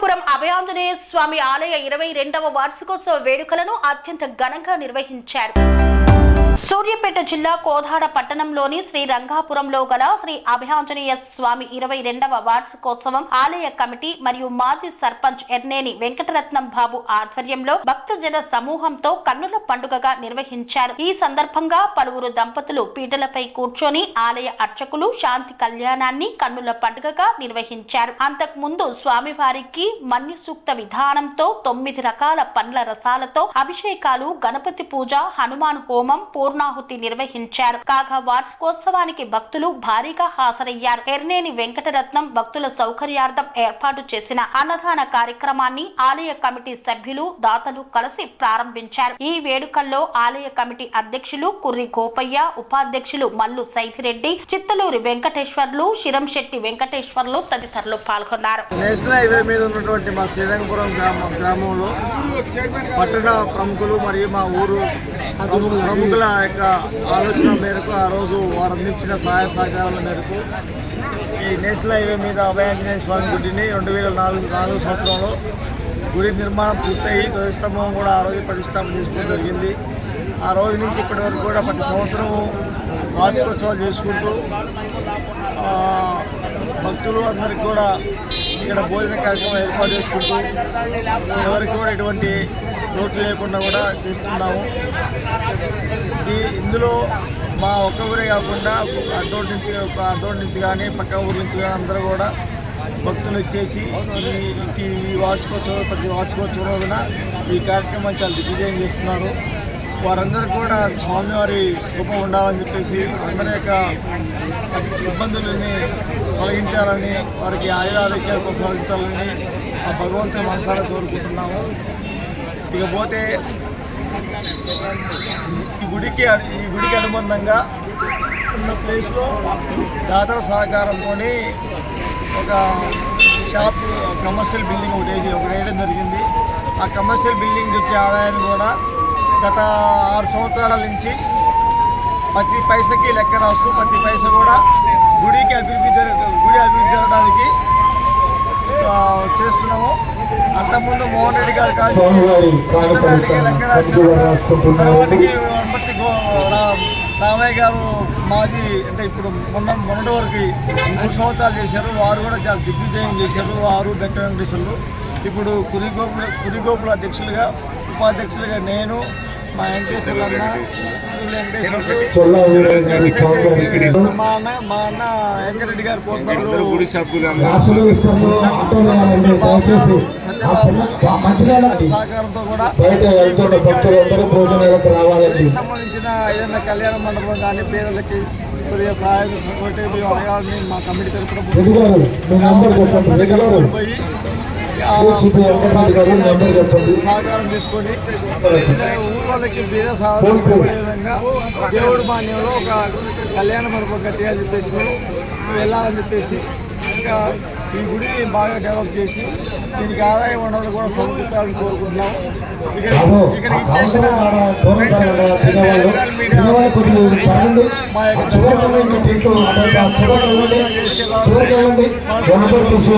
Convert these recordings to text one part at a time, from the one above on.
రంగాపురం అభయాంజనేయ స్వామి ఆలయ ఇరవై రెండవ వార్షికోత్సవ వేడుకలను అత్యంత ఘనంగా నిర్వహించారు. సూర్యాపేట జిల్లా కోదాడ పట్టణంలోని శ్రీ రంగాపురంలో గల శ్రీ అభయాంజనేయ స్వామి ఇరవై రెండవ వార్షికోత్సవం ఆలయ కమిటీ మరియు మాజీ సర్పంచ్ ఎర్నేని వెంకటరత్నం బాబు ఆధ్వర్యంలో భక్తజన సమూహంతో కన్నుల పండుగగా నిర్వహించారు. ఈ సందర్భంగా పలువురు దంపతులు పీటలపై కూర్చొని ఆలయ అర్చకులు శాంతి కళ్యాణాన్ని కన్నుల పండుగగా నిర్వహించారు. అంతకు ముందు స్వామివారికి మన్యుసూక్త విధానంతో తొమ్మిది రకాల పండ్ల రసాలతో అభిషేకాలు గణపతి పూజ హనుమాన్ హోమం పూర్ణాహుతి నిర్వహించారు. కాగా వార్షికోత్సవానికి భక్తులు భారీగా హాజరయ్యారు. ఎర్నేని వెంకటరత్నం భక్తుల సౌకర్యార్థం ఏర్పాటు చేసిన అన్నదాన కార్యక్రమాన్ని ఆలయ కమిటీ సభ్యులు దాతలు కలిసి ప్రారంభించారు. ఈ వేడుకల్లో ఆలయ కమిటీ అధ్యక్షులు కుర్రి గోపయ్య ఉపాధ్యక్షులు మల్లు సైతిరెడ్డి చిత్తలూరి వెంకటేశ్వర్లు శిరంశెట్టి వెంకటేశ్వర్లు తదితరులు పాల్గొన్నారు. నేషనల్ హైవే మీద ఉన్నటువంటి మా శ్రీరంగపురం గ్రామంలో పట్టణ ప్రముఖులు మరియు మా ఊరు ప్రముఖుల యొక్క ఆలోచన మేరకు ఆ రోజు వారు అందించిన సహాయ సహకారాల మేరకు ఈ నేషనల్ హైవే మీద అభయాంజనేయ స్వామి గుడిని రెండు వేల నాలుగు నాలుగు సంవత్సరంలో గుడి నిర్మాణం పూర్తయి ధ్వజస్తంభం కూడా ఆ రోజు ప్రతిష్టాపన చేసుకోవడం జరిగింది. ఆ రోజు నుంచి ఇప్పటి వరకు కూడా ప్రతి సంవత్సరం వార్షికోత్సవాలు చేసుకుంటూ భక్తులు అందరికి కూడా ఇక్కడ భోజన కార్యక్రమం ఏర్పాటు చేసుకుంటూ ఎవరికి కూడా ఎటువంటి లోటు లేకుండా కూడా చేస్తున్నాము. ఇందులో మా ఒక్క ఊరే కాకుండా అడ్డోటి నుంచి ఒక అడ్డోటి నుంచి కానీ పక్క ఊరి నుంచి కానీ అందరూ కూడా భక్తులు వచ్చేసి ఈ ఈ వార్షికోత్సవం ప్రతి వార్షికోత్సవం రోజున ఈ కార్యక్రమం చాలా దిగ్విజయం చేస్తున్నారు. వారందరూ కూడా స్వామివారి కృప ఉండాలని చెప్పేసి అందరి యొక్క ఇబ్బందులని తొలగించాలని వారికి ఆయురారోగ్యాలు కొనసాగించాలని ఆ భగవంతుని మనసారా కోరుకుంటున్నాము. ఇకపోతే ఈ గుడికి ఈ గుడికి అనుబంధంగా ఉన్న ప్లేస్లో దాతల సహకారంతో ఒక షాప్ కమర్షియల్ బిల్డింగ్ ఒకటి ఒక ఒకటి వేయడం జరిగింది. ఆ కమర్షియల్ బిల్డింగ్ వచ్చే ఆదాయాన్ని కూడా గత ఆరు సంవత్సరాల నుంచి ప్రతి పైసకి లెక్క రాస్తూ ప్రతి పైస కూడా గుడికి అభివృద్ధి జరగ గుడి అభివృద్ధి జరగడానికి చేస్తున్నాము. అంతకుముందు మోహన్ రెడ్డి గారు కాదు రామయ్య గారు మాజీ అంటే ఇప్పుడు మొన్న మొన్నటి వరకు మూడు సంవత్సరాలు చేశారు. వారు కూడా చాలా దిగ్విజయం చేశారు. వారు వెంకట వెంకటేశ్వర్లు. ఇప్పుడు కురిగోపుల కురిగోపుల అధ్యక్షులుగా ఉపాధ్యక్షులుగా నేను మా మా అన్న మా అన్న వెంకటరెడ్డి గారు సహకారంతో కూడా భోజనాలకు సంబంధించిన ఏదైనా కళ్యాణ మండపం కానీ పేదలకి కొద్దిగా సహాయం సపోర్ట్ అడగాలని మా కమిటీ తరఫున పోయి సహకారం తీసుకొని వాళ్ళకి బీద సహాయం విధంగా దేవుడి మాన్యంలో ఒక కళ్యాణ మండపం కట్టాలని చెప్పేసి వెళ్ళాలని చెప్పేసి ఇంకా ఈ గుడిని బాగా డెవలప్ చేసి దీనికి ఆదాయ వనరులు కూడా సమకూర్చాలని కోరుకుంటున్నాము. ఇక్కడ ఇచ్చేసిన కాంసలో ఆడ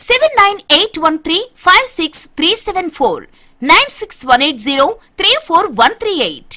seven nine eight one three five six three seven four nine six one eight zero three four one three eight